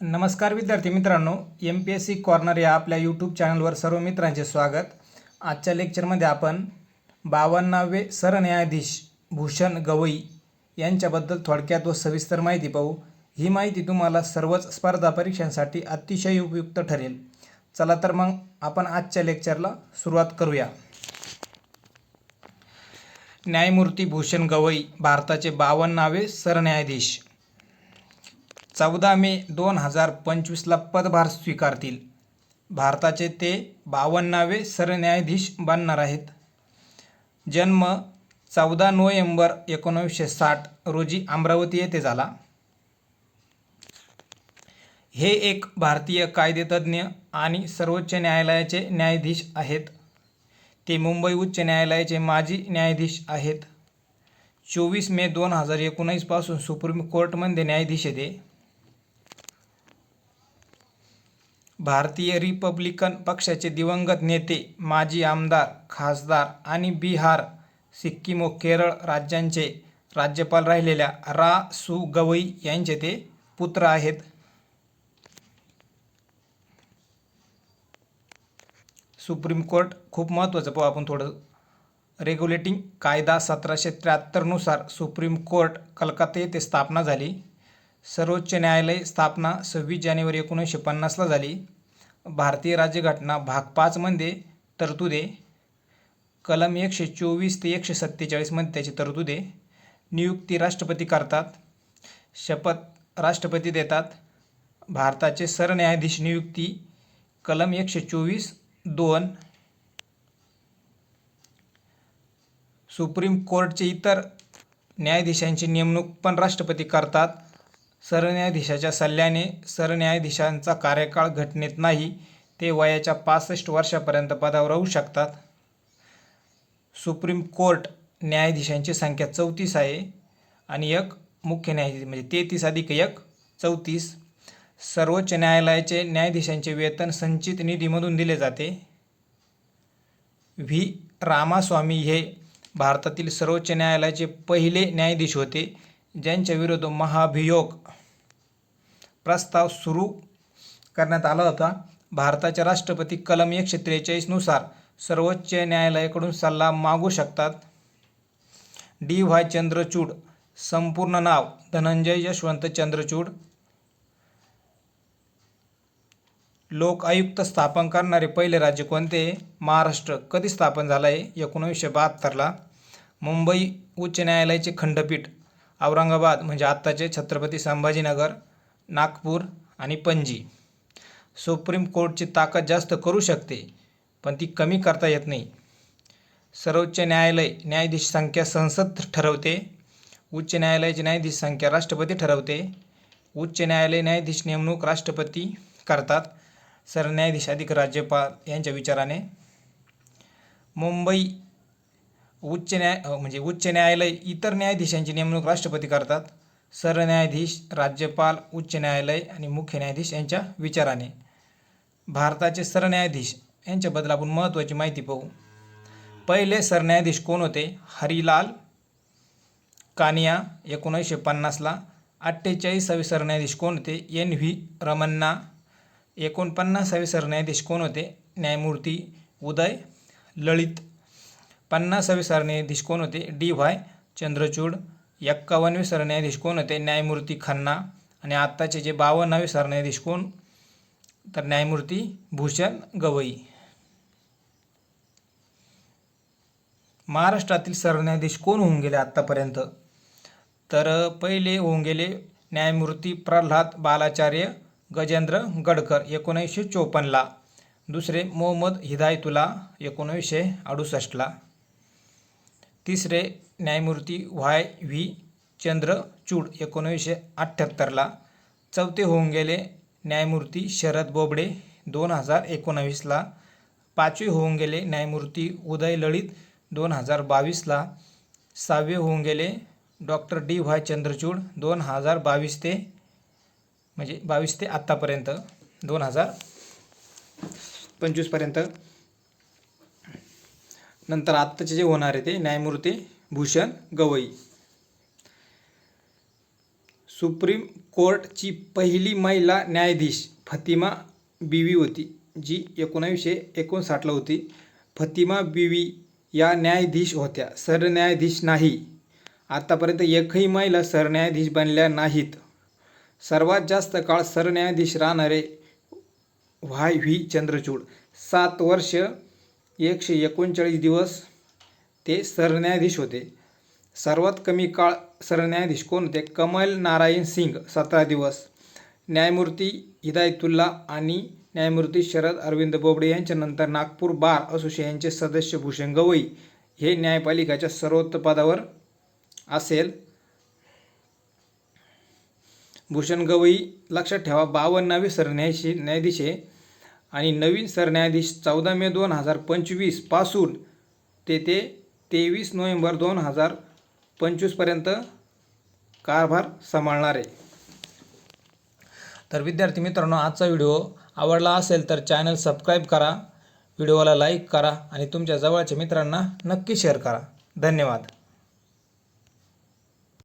नमस्कार विद्यार्थी मित्रांनो M P S C corner या आपल्या यूट्यूब चॅनलवर सर्व मित्रांचे स्वागत. आजच्या लेक्चरमध्ये आपण बावन्नावे सरन्यायाधीश भूषण गवई यांच्याबद्दल थोडक्यात व सविस्तर माहिती पाहू. ही माहिती तुम्हाला सर्वच स्पर्धा परीक्षांसाठी अतिशय उपयुक्त ठरेल. चला तर मग आपण आजच्या लेक्चरला सुरुवात करूया. न्यायमूर्ती भूषण गवई भारताचे बावन्नावे सरन्यायाधीश. चौदा मे दोन हजार पंचवीसला पदभार स्वीकारतील. भारताचे ते बावन्नावे सरन्यायाधीश बनणार आहेत. जन्म चौदा नोव्हेंबर एकोणीसशे साठ रोजी अमरावती येथे झाला. हे एक भारतीय कायदेतज्ञ आणि सर्वोच्च न्यायालयाचे न्यायाधीश आहेत. ते मुंबई उच्च न्यायालयाचे माजी न्यायाधीश आहेत. चोवीस मे दोन हजार एकोणीसपासून सुप्रीम कोर्टमध्ये न्यायाधीश येते भारतीय रिपब्लिकन पक्षाचे दिवंगत नेते माजी आमदार खासदार आणि बिहार सिक्कीम व केरळ राज्यांचे राज्यपाल राहिलेल्या रा. सु. गवई यांचे ते पुत्र आहेत. सुप्रीम कोर्ट खूप महत्त्वाचं. पाहू आपण थोडं रेग्युलेटिंग कायदा सतराशे त्र्याहत्तरनुसार सुप्रीम कोर्ट कलकत्ता येथे स्थापना झाली. सर्वोच्च न्यायालय स्थापना सव्वीस जानेवारी एकोणीसशे पन्नासला झाली. भारतीय राज्यघटना भाग पाचमध्ये तरतुदे. कलम एकशे चोवीस ते एकशे सत्तेचाळीसमध्ये त्याची तरतुदे. नियुक्ती राष्ट्रपती करतात. शपथ राष्ट्रपती देतात. भारताचे सरन्यायाधीश नियुक्ती. कलम एकशे चोवीस दोन. सुप्रीम कोर्टचे इतर न्यायाधीशांची नेमणूक पण राष्ट्रपती करतात. सरन्यायाधीशाच्या सल्ल्याने सरन्यायाधीशांचा कार्यकाळ घटनेत नाही ते वयाच्या पासष्ट वर्षापर्यंत पदावर राहू शकतात. सुप्रीम कोर्ट न्यायाधीशांची संख्या चौतीस आहे आणि एक मुख्य न्यायाधीश म्हणजे तेहतीस अधिक एक चौतीस. सर्वोच्च न्यायालयाचे न्यायाधीशांचे वेतन संचित निधीमधून दिले जाते. व्ही. रामास्वामी हे भारतातील सर्वोच्च न्यायालयाचे पहिले न्यायाधीश होते. ज्यांच्या विरुद्ध महाभियोग प्रस्ताव सुरू करण्यात आला होता. भारताच्या राष्ट्रपती कलम एकशे त्रेचाळीसनुसार सर्वोच्च न्यायालयाकडून सल्ला मागू शकतात. डी व्हाय चंद्रचूड संपूर्ण नाव धनंजय यशवंत चंद्रचूड. लोक आयुक्त स्थापन करणारे पहिले राज्य कोणते? महाराष्ट्र. कधी स्थापन झालं आहे एकोणीसशे बहात्तरला. मुंबई उच्च न्यायालयाचे खंडपीठ. औरंगाबाद म्हणजे आत्ताचे छत्रपती संभाजीनगर नागपूर आणि पणजी. सुप्रीम कोर्टची ताकद जास्त करू शकते पण ती कमी करता येत नाही. सर्वोच्च न्यायालय न्यायाधीश संख्या संसद ठरवते उच्च न्यायालयाची न्यायाधीश संख्या राष्ट्रपती ठरवते उच्च न्यायालय न्यायाधीश नेमणूक राष्ट्रपती करतात सरन्यायाधीश अधिक राज्यपाल यांच्या विचाराने. मुंबई उच्च न्याय म्हणजे उच्च न्यायालय इतर न्यायाधीशांची नेमणूक राष्ट्रपती करतात. सरन्यायाधीश राज्यपाल उच्च न्यायालय आणि मुख्य न्यायाधीश यांच्या विचाराने. भारताचे सरन्यायाधीश यांच्याबद्दल आपण महत्त्वाची माहिती पाहू. पहिले सरन्यायाधीश कोण होते? हरिलाल कानिया एकोणीसशे पन्नासला. अठ्ठेचाळीसावे सरन्यायाधीश कोण होते? N V Ramana. एकोणपन्नासावे सरन्यायाधीश कोण होते? न्यायमूर्ती उदय ललित. पन्नासावे सरन्यायाधीश कोण होते? डी व्हाय चंद्रचूड. एक्कावन्नवी सरन्यायाधीश कोण होते? न्यायमूर्ती खन्ना. आणि आत्ताचे जे बावन्नावे सरन्यायाधीश कोण? तर न्यायमूर्ती भूषण गवई. महाराष्ट्रातील सरन्यायाधीश कोण होऊन गेले आत्तापर्यंत? तर पहिले होऊन गेले न्यायमूर्ती प्रल्हाद बालाचार्य गजेंद्र गडकर एकोणीसशे चोपन्नला. दुसरे मोहम्मद हिदायतुला एकोणीसशे अडुसष्टला. तिसरे न्यायमूर्ती व्हाय व्ही चंद्रचूड एकोणीसशे अठ्ठ्याहत्तरला चौथे होऊन गेले न्यायमूर्ती शरद बोबडे दोन हजार एकोणावीसला. पाचवे होऊन गेले न्यायमूर्ती उदय लळित दोन हजार बावीसला. सहावे होऊन गेले डॉक्टर डी व्हाय चंद्रचूड दोन हजार बावीस ते म्हणजे बावीस ते आत्तापर्यंत दोन हजार पंचवीसपर्यंत. नंतर आत्ताचे जे होणार आहे ते न्यायमूर्ती भूषण गवई. सुप्रीम कोर्टची पहिली महिला न्यायाधीश फतिमा बीवी होती जी एकोणावीसशे एकोणसाठला होती. फतिमा बीवी या न्यायाधीश होत्या सरन्यायाधीश नाही. आत्तापर्यंत एकही महिला सरन्यायाधीश बनल्या नाहीत. सर्वात जास्त काळ सरन्यायाधीश राहणारे व्हाय व्ही चंद्रचूड. सात वर्ष एकशे एकोणचाळीस दिवस ते सरन्यायाधीश होते. सर्वात कमी काळ सरन्यायाधीश कोण होते? कमल नारायण सिंग सतरा दिवस. न्यायमूर्ती हिदायतुल्ला आणि न्यायमूर्ती शरद अरविंद बोबडे यांच्यानंतर नागपूर बार असोसिएशनचे सदस्य भूषण गवई हे न्यायपालिकाच्या सर्वोच्च पदावर असेल. भूषण गवई लक्षात ठेवा बावन्नावे सरन्यायाधीश न्यायाधीश आहे आणि नवीन सरन्यायाधीश चौदा मे दोन हजार पंचवीसपासून ते ते तेवीस नोव्हेंबर दोन हजार पंचवीसपर्यंत कारभार सांभाळणार. आहे तर विद्यार्थी मित्रांनो आजचा व्हिडिओ आवडला असेल तर चॅनल सबस्क्राईब करा व्हिडिओला लाईक करा आणि तुमच्या जवळच्या मित्रांना नक्की शेअर करा. धन्यवाद.